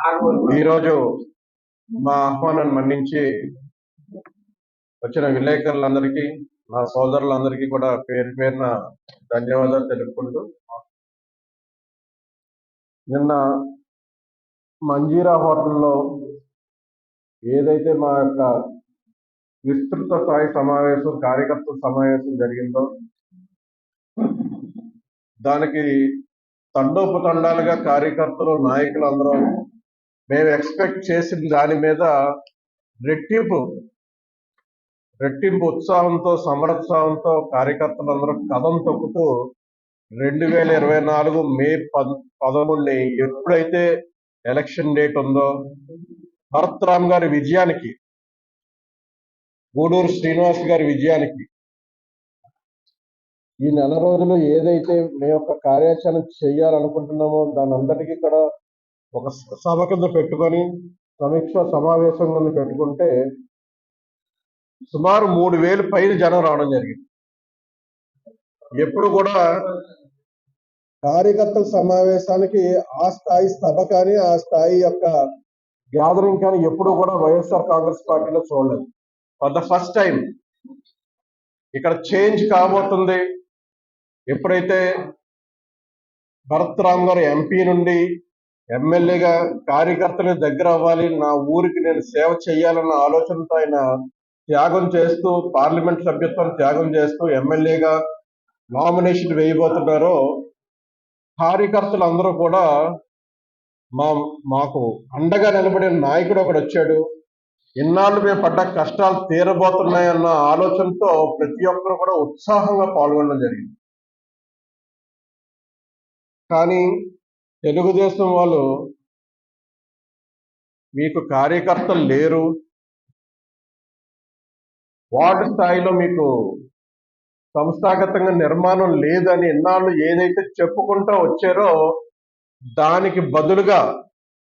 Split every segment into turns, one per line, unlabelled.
ఈరోజు మా ఆహ్వానాన్ని మన్నించి వచ్చిన విలేకరులందరికీ నా సోదరులందరికీ కూడా పేరు పేరున ధన్యవాదాలు తెలుపుకుంటూ నిన్న మంజీరా హోటల్లో ఏదైతే మా యొక్క విస్తృత స్థాయి సమావేశం కార్యకర్తల సమావేశం జరిగిందో దానికి తండోపతండాలుగా కార్యకర్తలు నాయకులు అందరూ మేము ఎక్స్పెక్ట్ చేసిన దాని మీద రెట్టింపు రెట్టింపు ఉత్సాహంతో సమరోత్సాహంతో కార్యకర్తలందరూ కథం తొక్కుతూ రెండు వేల ఇరవై నాలుగు మే పదమూడుని ఎప్పుడైతే ఎలక్షన్ డేట్ ఉందో భరత్ రామ్ గారి విజయానికి గూడూరు శ్రీనివాస్ గారి విజయానికి ఈ నెల రోజులు ఏదైతే మేము యొక్క కార్యాచరణ చేయాలనుకుంటున్నామో దాని అందరికీ కూడా ఒక సభ కింద పెట్టుకొని సమీక్ష సమావేశం కింద పెట్టుకుంటే సుమారు మూడు వేలు పైన జనం రావడం జరిగింది. ఎప్పుడు కూడా కార్యకర్తల సమావేశానికి ఆ స్థాయి సభ కానీ ఆ స్థాయి యొక్క గ్యాదరింగ్ కానీ ఎప్పుడు కూడా వైఎస్ఆర్ కాంగ్రెస్ పార్టీలో చూడలేదు. ఫర్ ద ఫస్ట్ టైం ఇక్కడ చేంజ్ కాబోతుంది. ఎప్పుడైతే భరత్ రామ్ గారు ఎంపీ నుండి ఎమ్మెల్యేగా కార్యకర్తలు దగ్గర అవ్వాలి నా ఊరికి నేను సేవ చేయాలన్న ఆలోచనతో ఆయన త్యాగం చేస్తూ పార్లమెంట్ సభ్యత్వాన్ని త్యాగం చేస్తూ ఎమ్మెల్యేగా నామినేషన్ వేయబోతున్నారో కార్యకర్తలు అందరూ కూడా మా మాకు అండగా నిలబడిన నాయకుడు ఒకడు వచ్చాడు. ఇన్నాళ్ళు మేము పడ్డ కష్టాలు తీరబోతున్నాయన్న ఆలోచనతో ప్రతి ఒక్కరు కూడా ఉత్సాహంగా పాల్గొనడం జరిగింది. కానీ తెలుగుదేశం వాళ్ళు మీకు కార్యకర్తలు లేరు. వార్డు స్థాయిలో మీకు సంస్థాగతంగా నిర్మాణం లేదని ఎన్నాళ్ళు ఏదైతే చెప్పుకుంటూ వచ్చారో దానికి బదులుగా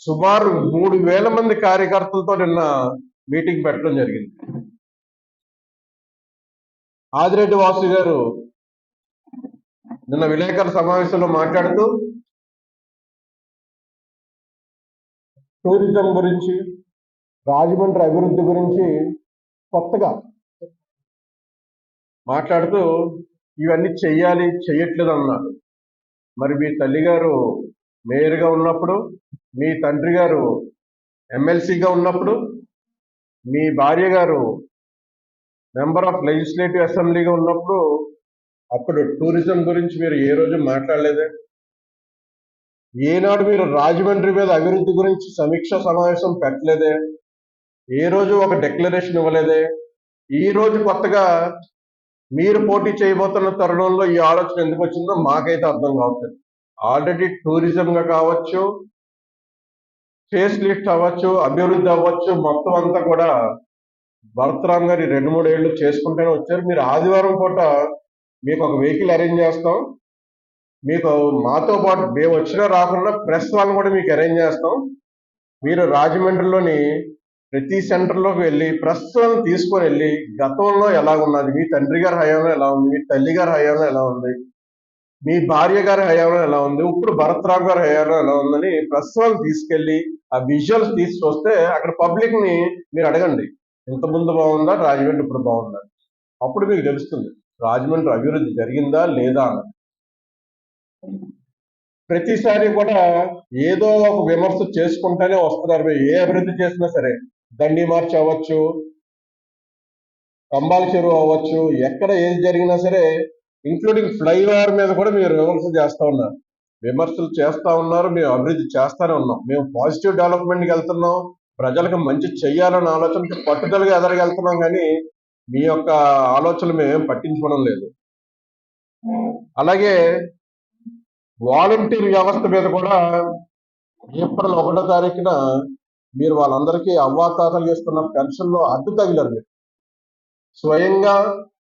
సుమారు మూడు వేల మంది కార్యకర్తలతో నిన్న మీటింగ్ పెట్టడం జరిగింది. ఆదిరెడ్డి వాసు గారు నిన్న విలేకరుల సమావేశంలో మాట్లాడుతూ టూరిజం గురించి రాజమండ్రి అభివృద్ధి గురించి కొత్తగా మాట్లాడుతూ ఇవన్నీ చెయ్యాలి చెయ్యట్లేదు అన్నారు మరి మీ తల్లిగారు మేయర్గా ఉన్నప్పుడు మీ తండ్రి గారు ఎమ్మెల్సీగా ఉన్నప్పుడు మీ భార్య గారు మెంబర్ ఆఫ్ లెజిస్లేటివ్ అసెంబ్లీగా ఉన్నప్పుడు అప్పుడు టూరిజం గురించి మీరు ఏ రోజు మాట్లాడలేదే? ఏనాడు మీరు రాజమండ్రి మీద అభివృద్ధి గురించి సమీక్ష సమావేశం పెట్టలేదే? ఏ రోజు ఒక డిక్లరేషన్ ఇవ్వలేదే? ఈ రోజు కొత్తగా మీరు పోటీ చేయబోతున్న తరుణంలో ఈ ఆలోచన ఎందుకు వచ్చిందో మాకైతే అర్థం కావట్లేదు. ఆల్రెడీ టూరిజంగా కావచ్చు ఫేస్ లిఫ్ట్ అవ్వచ్చు అభివృద్ధి అవ్వచ్చు మొత్తం అంతా కూడా భరతరామ్ గారి రెండు మూడు ఏళ్ళు చేసుకుంటూనే వచ్చారు. మీరు ఆదివారం పూట మీకు ఒక వెహికల్ అరేంజ్ చేస్తాం. మీకు మాతో పాటు మేము వచ్చినా రాకుండా ప్రెస్ వాళ్ళని కూడా మీకు అరేంజ్ చేస్తాం. మీరు రాజమండ్రిలోని ప్రతి సెంటర్లోకి వెళ్ళి ప్రెస్ వాళ్ళని తీసుకొని వెళ్ళి గతంలో ఎలా ఉన్నది మీ తండ్రి గారి హయాంలో ఎలా ఉంది మీ తల్లి గారి హయాంలో ఎలా ఉంది మీ భార్య గారి హయాంలో ఎలా ఉంది ఇప్పుడు భరత్రావు గారి హయాంలో ఎలా ఉందని ప్రెస్ వాళ్ళని తీసుకెళ్ళి ఆ విజువల్స్ తీసి చూస్తే అక్కడ పబ్లిక్ని మీరు అడగండి. ఇంత ముందు బాగుందా రాజమండ్రి ఇప్పుడు బాగుందా? అప్పుడు మీకు తెలుస్తుంది రాజమండ్రి అభివృద్ధి జరిగిందా లేదా అన్నది. ప్రతిసారి కూడా ఏదో ఒక విమర్శ చేసుకుంటూనే వస్తున్నారు. ఏ అభివృద్ధి చేసినా సరే దండి మార్చి అవ్వచ్చు కంబాల చెరువు అవ్వచ్చు ఎక్కడ ఏది జరిగినా సరే ఇంక్లూడింగ్ ఫ్లైఓవర్ మీద కూడా మీరు విమర్శ చేస్తూ ఉన్నారు. విమర్శలు చేస్తూ ఉన్నారు మేము అభివృద్ధి చేస్తూనే ఉన్నాం. మేము పాజిటివ్ డెవలప్మెంట్కి వెళ్తున్నాం ప్రజలకు మంచి చెయ్యాలన్న ఆలోచనకి పట్టుదలగా ఎదరగెళ్తున్నాం కానీ మీ యొక్క ఆలోచనలు మేమేం పట్టించుకోవడం లేదు. అలాగే వాలంటీర్ వ్యవస్థ మీద కూడా ఏప్రిల్ ఒకటో తారీఖున మీరు వాళ్ళందరికీ అవ్వాతాతలు చేస్తున్న పెన్షన్లో అడ్డు తగిలారు మీరు. స్వయంగా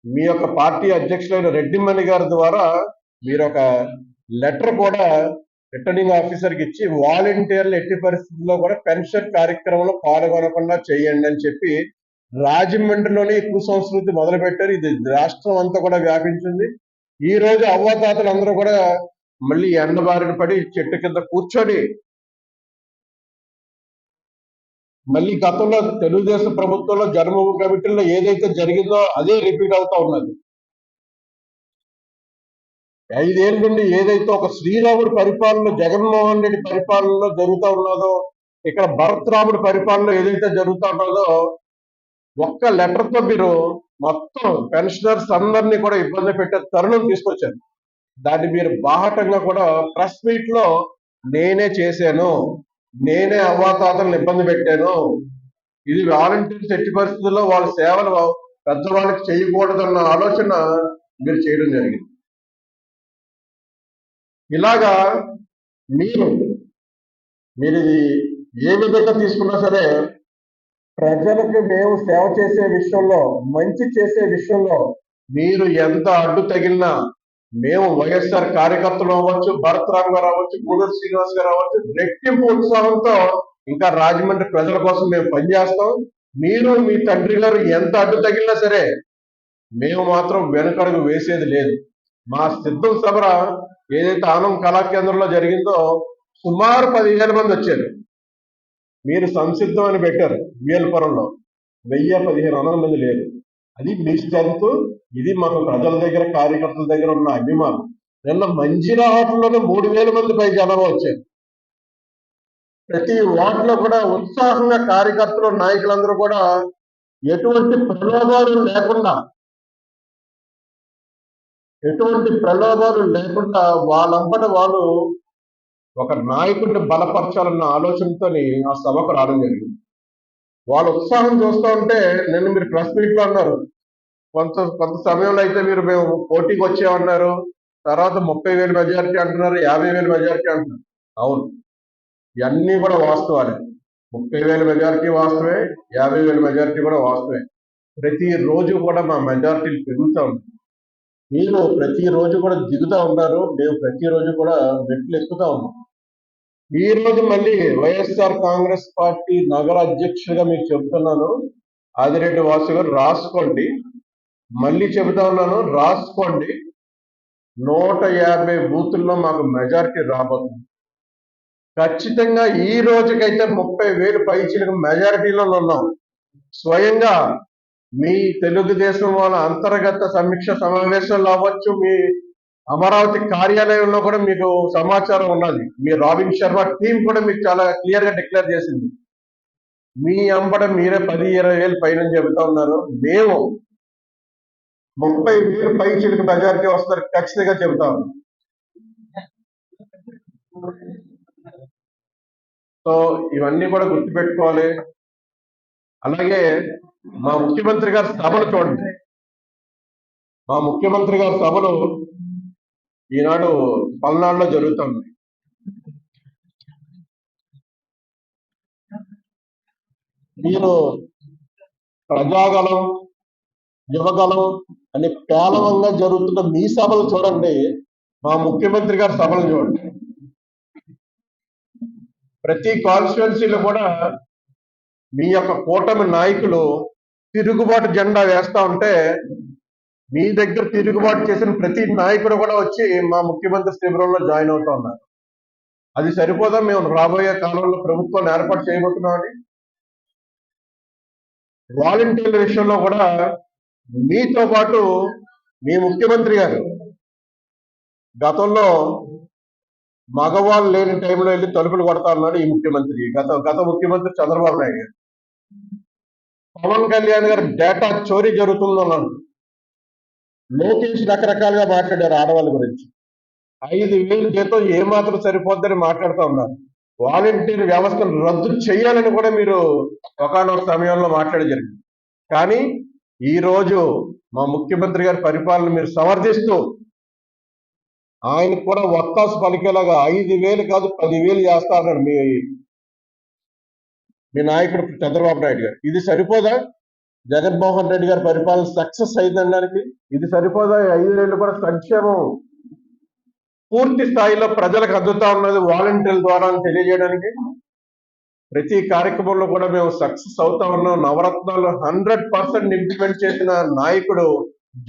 మీ యొక్క పార్టీ అధ్యక్షులైన రెడ్డిమణి గారి ద్వారా మీరు ఒక లెటర్ కూడా రిటర్నింగ్ ఆఫీసర్కి ఇచ్చి వాలంటీర్లు ఎట్టి పరిస్థితుల్లో కూడా పెన్షన్ కార్యక్రమంలో పాల్గొనకుండా చేయండి అని చెప్పి రాజమండ్రిలోనే ఈ కుసంస్కృతి మొదలుపెట్టారు. ఇది రాష్ట్రం అంతా కూడా వ్యాపించింది. ఈ రోజు అవ్వాతాతలు అందరూ కూడా మళ్ళీ ఎండబారిన పడి చెట్టు కింద కూర్చొని మళ్ళీ గతంలో తెలుగుదేశం ప్రభుత్వంలో జన్మభూమి కమిటీలో ఏదైతే జరిగిందో అదే రిపీట్ అవుతా ఉన్నది. ఐదేళ్ళ నుండి ఏదైతే ఒక శ్రీరాముడి పరిపాలన జగన్మోహన్ రెడ్డి పరిపాలనలో జరుగుతూ ఉన్నదో ఇక్కడ భరత్ రాముడి పరిపాలనలో ఏదైతే జరుగుతూ ఉన్నదో ఒక్క లెటర్తో మీరు మొత్తం పెన్షనర్స్ అందరినీ కూడా ఇబ్బంది పెట్టే తరుణం తీసుకొచ్చారు. దాన్ని మీరు బాహటంగా కూడా ప్రెస్ మీట్లో నేనే చేశాను నేనే అవ్వాతాతలను ఇబ్బంది పెట్టాను. ఇది వాలంటీర్స్ ఎట్టి పరిస్థితుల్లో వాళ్ళ సేవలు పెద్దవాళ్ళకి చేయకూడదన్న ఆలోచన మీరు చేయడం జరిగింది. ఇలాగా మీరు మీరు ఇది ఏ విధంగా తీసుకున్నా సరే ప్రజలకు మేము సేవ చేసే విషయంలో మంచి చేసే విషయంలో మీరు ఎంత అడ్డు తగిలినా మేము వైఎస్ఆర్ కార్యకర్తలు అవ్వచ్చు భరత్ రామ్ గారు అవ్వచ్చు గూడూరు శ్రీనివాస్ గారు అవ్వచ్చు రెట్టింపు ఉత్సాహంతో ఇంకా రాజమండ్రి ప్రజల కోసం మేము పనిచేస్తాం. మీరు మీ తండ్రి గారు ఎంత అడ్డు తగిలినా సరే మేము మాత్రం వెనుకడుగు వేసేది లేదు. మా సిద్ధం సభర ఏదైతే ఆనం కళాకేంద్రంలో జరిగిందో సుమారు పదిహేను మంది వచ్చారు. మీరు సంసిద్ధం అని పెట్టారు. వీఎల్పురంలో వెయ్యి పదిహేను వందల మంది లేరు. అది మీ స్ట్రెంత్ ఇది మాకు ప్రజల దగ్గర కార్యకర్తల దగ్గర ఉన్న అభిమానం. నిన్న మంజీరా హోటల్లోనే మూడు వేల మంది పై జనాభా వచ్చారు. ప్రతి వార్డులో కూడా ఉత్సాహంగా కార్యకర్తలు నాయకులందరూ కూడా ఎటువంటి ప్రలోభాలు లేకుండా ఎటువంటి ప్రలోభాలు లేకుండా వాళ్ళంపట వాళ్ళు ఒక నాయకుడిని బలపరచాలన్న ఆలోచనతో ఆ సభకు రావడం జరిగింది. వాళ్ళ ఉత్సాహం చూస్తూ ఉంటే నిన్న మీరు ప్రెస్ మీట్లో అన్నారు. కొంత కొంత సమయంలో అయితే మీరు మేము పోటీకి వచ్చామన్నారు. తర్వాత ముప్పై వేల మెజారిటీ అంటున్నారు యాభై వేల మెజారిటీ అంటున్నారు. అవును. ఇవన్నీ కూడా వాస్తవాలే. ముప్పై వేల మెజారిటీ వాస్తవే యాభై వేల మెజారిటీ కూడా వాస్తవే. ప్రతిరోజు కూడా మా మెజారిటీలు పెరుగుతూ ఉంది మీరు ప్రతిరోజు కూడా దిగుతూ ఉన్నారు. మేము ప్రతిరోజు కూడా మెట్లు ఎక్కుతా ఉన్నాం. ఈ రోజు మళ్ళీ వైఎస్ఆర్ కాంగ్రెస్ పార్టీ నగర అధ్యక్షుడిగా మీకు చెబుతున్నాను ఆదిరెడ్డి వాసు గారు రాసుకోండి. మళ్ళీ చెబుతా ఉన్నాను రాసుకోండి. నూట యాభై బూతుల్లో మాకు మెజారిటీ రాబోతుంది. ఖచ్చితంగా ఈ రోజుకైతే ముప్పై వేలు పైచీలకు మెజారిటీలో ఉన్నాం. స్వయంగా మీ తెలుగుదేశం వాళ్ళ అంతర్గత సమీక్ష సమావేశంలో అవ్వచ్చు మీ అమరావతి కార్యాలయంలో కూడా మీకు సమాచారం ఉన్నది. మీ రాబిన్ శర్మ టీం కూడా మీకు చాలా క్లియర్గా డిక్లేర్ చేసింది. మీ అంబడ మీరే పది ఇరవై వేలు పైన చెబుతా ఉన్నారు. మేము ముప్పై వేలు పై చిలుకు మెజారిటీ వస్తారు ఖచ్చితంగా చెబుతా సో ఇవన్నీ కూడా గుర్తుపెట్టుకోవాలి. అలాగే మా ముఖ్యమంత్రి గారి సభలు చూడండి. మా ముఖ్యమంత్రి గారి సభలు ఈనాడు పల్నాడులో జరుగుతుంది. మీరు ప్రజాగలం యువగలం అని పేలవంగా జరుగుతున్న మీ సభలు చూడండి. మా ముఖ్యమంత్రి గారి సభలు చూడండి. ప్రతి కాన్స్టిట్యున్సీలో కూడా మీ యొక్క కూటమి నాయకులు తిరుగుబాటు జెండా వేస్తా ఉంటే మీ దగ్గర తిరుగుబాటు చేసిన ప్రతి నాయకుడు కూడా వచ్చి మా ముఖ్యమంత్రి శిబిరంలో జాయిన్ అవుతా ఉన్నారు. అది సరిపోదా? మేము రాబోయే కాలంలో ప్రభుత్వాన్ని ఏర్పాటు చేయబోతున్నామని వాలంటీర్ల విషయంలో కూడా మీతో పాటు మీ ముఖ్యమంత్రి గారు గతంలో మగవాళ్ళు లేని టైంలో వెళ్ళి తలుపులు కొడతా ఉన్నాడు ఈ ముఖ్యమంత్రి. గత గత ముఖ్యమంత్రి చంద్రబాబు నాయుడు గారు. పవన్ కళ్యాణ్ గారు డేటా చోరీ జరుగుతుందన్నాడు. లోకేష్ రకరకాలుగా మాట్లాడారు ఆడవాళ్ళ గురించి. ఐదు వేలు జీతం ఏమాత్రం సరిపోద్దని మాట్లాడుతూ ఉన్నారు. వాలంటీర్ వ్యవస్థను రద్దు చేయాలని కూడా మీరు ఒకనొక సమయంలో మాట్లాడడం జరిగింది. కానీ ఈ రోజు మా ముఖ్యమంత్రి గారి పరిపాలన మీరు సమర్థిస్తూ ఆయన కూడా వత్తాసు పలికేలాగా ఐదు వేలు కాదు పదివేలు చేస్తా అన్నాడు మీ మీ నాయకుడు చంద్రబాబు నాయుడు గారు. ఇది సరిపోదా? జగన్మోహన్ రెడ్డి గారి పరిపాలన సక్సెస్ అయిందనడానికి ఇది సరిపోదా? ఈ ఐదు కూడా సంక్షేమం పూర్తి స్థాయిలో ప్రజలకు అందుతా ఉన్నది వాలంటీర్ల ద్వారా తెలియజేయడానికి. ప్రతి కార్యక్రమంలో కూడా మేము సక్సెస్ అవుతా ఉన్నాం. నవరత్నాలు హండ్రెడ్ పర్సెంట్ ఇంప్లిమెంట్ చేసిన నాయకుడు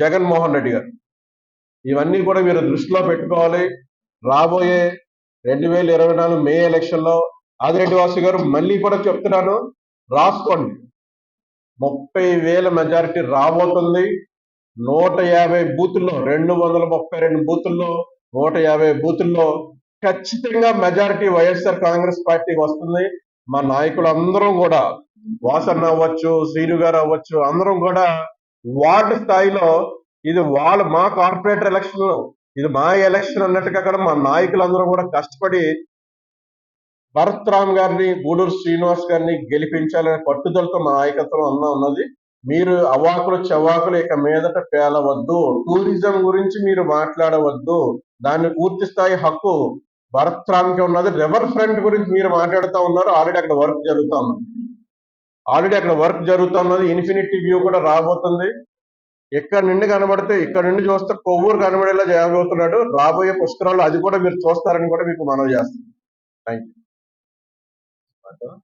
జగన్మోహన్ రెడ్డి గారు. ఇవన్నీ కూడా మీరు దృష్టిలో పెట్టుకోవాలి. రాబోయే రెండు వేల ఇరవై నాలుగు మే ఎలక్షన్లో ఆదిరెడ్డి వాసు గారు మళ్ళీ కూడా చెప్తున్నాను రాసుకోండి. ముప్పై వేల మెజారిటీ రాబోతుంది. నూట యాభై బూతుల్లో రెండు వందల ముప్పై రెండు బూతుల్లో నూట యాభై బూతుల్లో ఖచ్చితంగా మెజారిటీ వైఎస్ఆర్ కాంగ్రెస్ పార్టీకి వస్తుంది. మా నాయకులు అందరం కూడా వాసన్న అవ్వచ్చు శ్రీను గారు అవ్వచ్చు అందరం కూడా వార్డు స్థాయిలో ఇది వాళ్ళ మా కార్పొరేటర్ ఎలక్షన్ ఇది మా ఎలక్షన్ అన్నట్టుగా కూడా మా నాయకులందరూ కూడా కష్టపడి భరత్ రామ్ గారిని గూడూరు శ్రీనివాస్ గారిని గెలిపించాలనే పట్టుదలతో మా నాయకత్వం అన్న ఉన్నది. మీరు అవాకులు చవాకులు ఇక మీదట పేలవద్దు. టూరిజం గురించి మీరు మాట్లాడవద్దు. దాన్ని పూర్తి స్థాయి హక్కు భరత్ రామ్కి ఉన్నది. రివర్ ఫ్రంట్ గురించి మీరు మాట్లాడుతూ ఉన్నారు. ఆల్రెడీ అక్కడ వర్క్ జరుగుతూ ఉన్నది ఆల్రెడీ అక్కడ వర్క్ జరుగుతూ ఉన్నది. ఇన్ఫినిటీ వ్యూ కూడా రాబోతుంది. ఇక్కడ నుండి కనబడితే ఇక్కడ నుండి చూస్తే కొవ్వూరు కనబడేలా చేయబోతున్నాడు రాబోయే పుష్కరాలు అది కూడా మీరు చూస్తారని కూడా మీకు మనవి చేస్తాం థ్యాంక్ యూ other